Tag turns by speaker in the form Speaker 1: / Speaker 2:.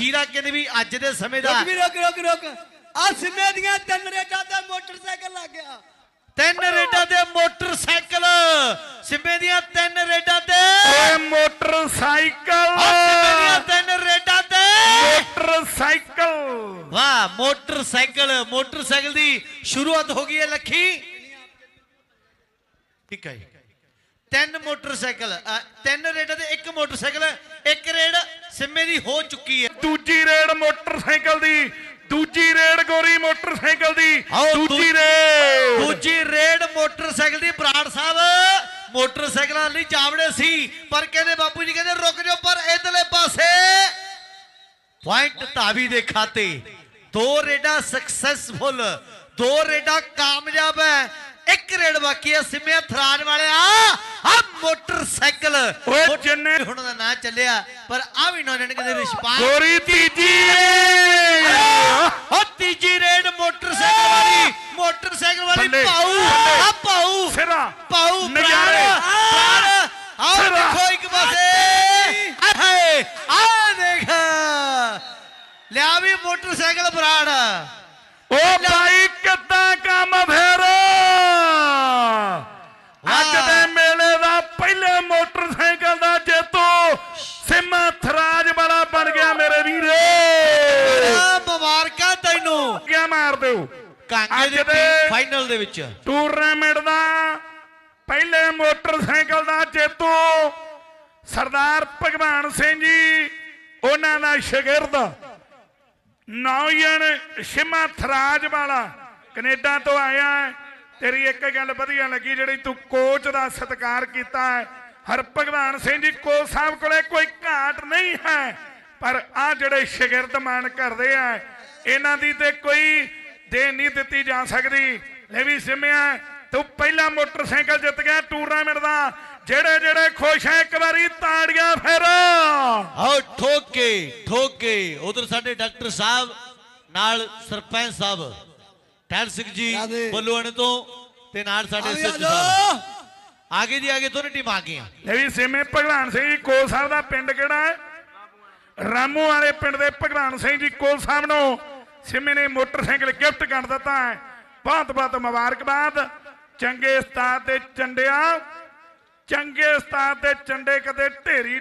Speaker 1: ਜੀਰਾ ਕਹਿੰਦੇ ਵੀ ਅੱਜ ਦੇ ਸਮੇਂ ਦਾ?
Speaker 2: ਰੁਕ ਵੀ ਰੁਕ ਰੁਕ ਰੁਕ। ਆ ਸਿੰਮੇ ਦੀਆਂ ਤਿੰਨ ਰੇਟਾਂ ਤੇ ਮੋਟਰਸਾਈਕਲ ਲੱਗ ਗਿਆ।
Speaker 1: ਤਿੰਨ ਰੇਡਾਂ ਤੇ ਮੋਟਰਸਾਈਕਲ। ਸਿੰਮੇ ਦੀਆਂ ਤਿੰਨ ਰੇਡਾਂ ਤੇ
Speaker 3: ਓਏ ਮੋਟਰਸਾਈਕਲ।
Speaker 1: ਆ ਸਿੰਮੇ ਦੀਆਂ ਤਿੰਨ ਰੇਡਾਂ ਤੇ।
Speaker 3: ਮੋਟਰਸਾਈਕਲ।
Speaker 1: ਵਾਹ ਮੋਟਰਸਾਈਕਲ। ਮੋਟਰਸਾਈਕਲ ਦੀ ਸ਼ੁਰੂਆਤ ਹੋ ਗਈ ਹੈ ਲੱਖੀ। ਠੀਕ ਹੈ। ਤਿੰਨ ਮੋਟਰਸਾਈਕਲ। ਤਿੰਨ ਰੇਡਾਂ ਤੇ ਇੱਕ ਮੋਟਰਸਾਈਕਲ। ਸਿੰਮੇ ਦੀ ਹੋ ਚੁੱਕੀ ਹੈ।
Speaker 3: ਦੂਜੀ ਰੇਡ ਮੋਟਰਸਾਈਕਲ ਦੀ ਦੂਜੀ ਰੇਡ ਗੋਰੀ ਮੋਟਰਸਾਈਕਲ ਦੀ ਦੂਜੀ ਰੇਡ।
Speaker 1: ਦੂਜੀ ਰੇਡ ਮੋਟਰਸਾਈਕਲ ਦੀ ਬਰਾੜ ਸਾਹਿਬ ਮੋਟਰਸਾਈਕਲਾਂ ਲਈ ਜਾਵੜੇ ਸੀ ਪਰ ਕਹਿੰਦੇ ਬਾਪੂ ਜੀ ਕਹਿੰਦੇ ਰੁਕ ਜਾਓ ਪਰ ਇਧਰਲੇ ਪਾਸੇ। ਪੁਆਇੰਟ ਧਾਵੀ ਦੇ ਖਾਤੇ। ਦੋ ਰੇਡਾਂ ਸਕਸੈਸਫੁਲ ਦੋ ਰੇਡਾਂ ਕਾਮਯਾਬ ਇੱਕ ਰੇਡ ਬਾਕੀ ਹੈ ਸਿਮਿਆ ਥਰਾਜ ਵਾਲਿਆ। ਆ ਮੋਟਰਸਾਈਕਲ।
Speaker 3: ਓਏ ਜਿੰਨੇ
Speaker 1: ਹੁਣ ਦਾ ਨਾਂ ਚੱਲਿਆ ਪਰ ਆ ਵੀ ਨੌਜਵਾਨ ਕਹਿੰਦੇ ਰਿਸ਼ਪਾਲ
Speaker 3: ਗੋਰੀ ਤੀਜੀ
Speaker 1: ਉਹ ਤੀਜੀ ਰੇਡ ਮੋਟਰਸਾਈਕਲ ਵਾਲੀ। ਮੋਟਰਸਾਈਕਲ ਵਾਲੀ ਪਾਉ। ਆ ਪਾਉ
Speaker 3: ਸਿਰਾ।
Speaker 1: ਪਾਉ
Speaker 3: ਨਜ਼ਾਰੇ।
Speaker 1: ਆਓ। ਦੇਖੋ ਇੱਕ ਪਾਸੇ। ਹਾਏ ਆ ਦੇਖ। ਲਿਆ ਵੀ ਮੋਟਰਸਾਈਕਲ ਪ੍ਰਾਣ।
Speaker 3: ਓ ਭਾਈ ਕਿੱਦਾਂ ਕੰਮ ਫੇਰ ਅੱਜ
Speaker 1: ਵਾਹ।
Speaker 3: ਦੇ ਮੇਲੇ ਦਾ ਪਹਿਲੇ ਮੋਟਰਸਾਈਕਲ ਦਾ ਜੇਤੂ ਸਿਮਾ ਥਰਾਜ ਵਾਲਾ ਬਣ ਗਿਆ ਮੇਰੇ ਵੀਰੇ
Speaker 1: ਆ ਮੁਬਾਰਕਾਂ ਤੈਨੂੰ
Speaker 3: ਕਿਆ ਮਾਰ ਦਿਓ।
Speaker 1: ਕਾਂਗੇ
Speaker 3: ਅੱਜ
Speaker 1: ਦੇ
Speaker 3: ਦੇ
Speaker 1: ਫਾਈਨਲ ਦੇ ਵਿੱਚ।
Speaker 3: ਟੂਰਨਾਮੈਂਟ ਦਾ ਪਹਿਲੇ ਮੋਟਰਸਾਈਕਲ ਦਾ ਜੇਤੂ ਸਰਦਾਰ ਭਗਵਾਨ ਸਿੰਘ ਜੀ ਉਹਨਾਂ ਦਾ ਸ਼ਾਗਿਰਦ ਨੌਜਣ ਸ਼ਿਮਾ ਥਰਾਜ ਵਾਲਾ ਕੈਨੇਡਾ ਤੋਂ ਆਇਆ ਹੈ। ਤੇਰੀ ਇੱਕ ਗੱਲ ਵਧੀਆ ਲੱਗੀ ਜਿਹੜੀ ਤੂੰ ਕੋਚ ਦਾ ਸਤਿਕਾਰ ਕੀਤਾ ਹੈ। ਹਰ ਭਗਵਾਨ ਸਿੰਘ ਜੀ ਕੋਚ ਸਾਹਿਬ ਕੋਲੇ ਕੋਈ ਘਾਟ ਨਹੀਂ ਹੈ। ਪਰ ਆ ਜਿਹੜੇ ਸ਼ਾਗਿਰਦ ਮਾਨ ਕਰਦੇ ਆ ਇਹਨਾਂ ਦੀ ਤੇ ਕੋਈ ਦੇ ਨਹੀਂ ਦਿੱਤੀ ਜਾ ਸਕਦੀ। ਲੈ ਵੀ ਸਿਮਿਆ ਤੂੰ ਪਹਿਲਾ ਮੋਟਰਸਾਈਕਲ ਜਿੱਤ ਗਿਆ ਟੂਰਨਾਮੈਂਟ ਦਾ ਜਿਹੜੇ ਜਿਹੜੇ ਖੁਸ਼ ਹੈ ਇੱਕ ਵਾਰੀ ਤਾੜੀਆਂ ਫਿਰ।
Speaker 1: ਆਓ ਠੋਕ ਠੋਕ ਉਧਰ ਸਾਡੇ ਡਾਕਟਰ ਸਾਹਿਬ ਨਾਲ ਸਰਪੰਚ ਸਾਹਿਬ ਠਹਿਰ ਸਿੰਘ ਜੀ। ਬੱਲੂਆਣੇ ਤੋਂ ਤੇ ਨਾਲ ਸਾਡੇ
Speaker 2: ਆ
Speaker 1: ਸਾਹਿਬ। ਆਗੇ ਦੀ ਆਗੇ ਦੋਨੇ ਟੀਮਾਂ ਆ ਗਈਆਂ।
Speaker 3: ਇਹ ਵੀ ਸਿਮੇ ਭਗਵਾਨ ਸਿੰਘ ਜੀ ਕੋਲ ਸਾਹਿਬ ਦਾ ਪਿੰਡ ਕਿਹੜਾ ਹੈ? ਰਾਮੂ ਵਾਲੇ ਪਿੰਡ ਦੇ ਭਗਵਾਨ ਸਿੰਘ ਜੀ ਕੋਲ ਸਾਹਿਬ ਨੂੰ ਸਿਮੇ ਨੇ ਮੋਟਰਸਾਈਕਲ ਗਿਫਟ ਕਰ ਦਿੱਤਾ ਹੈ। ਬਹੁਤ ਬਹੁਤ ਮੁਬਾਰਕਬਾਦ। ਚੰਗੇ ਉਸਤਾਦ ਤੇ ਚੰਡਿਆ, ਚੰਗੇ ਉਸਤਾਦ ਤੇ ਚੰਡੇ ਕਦੇ ਢੇਰੀ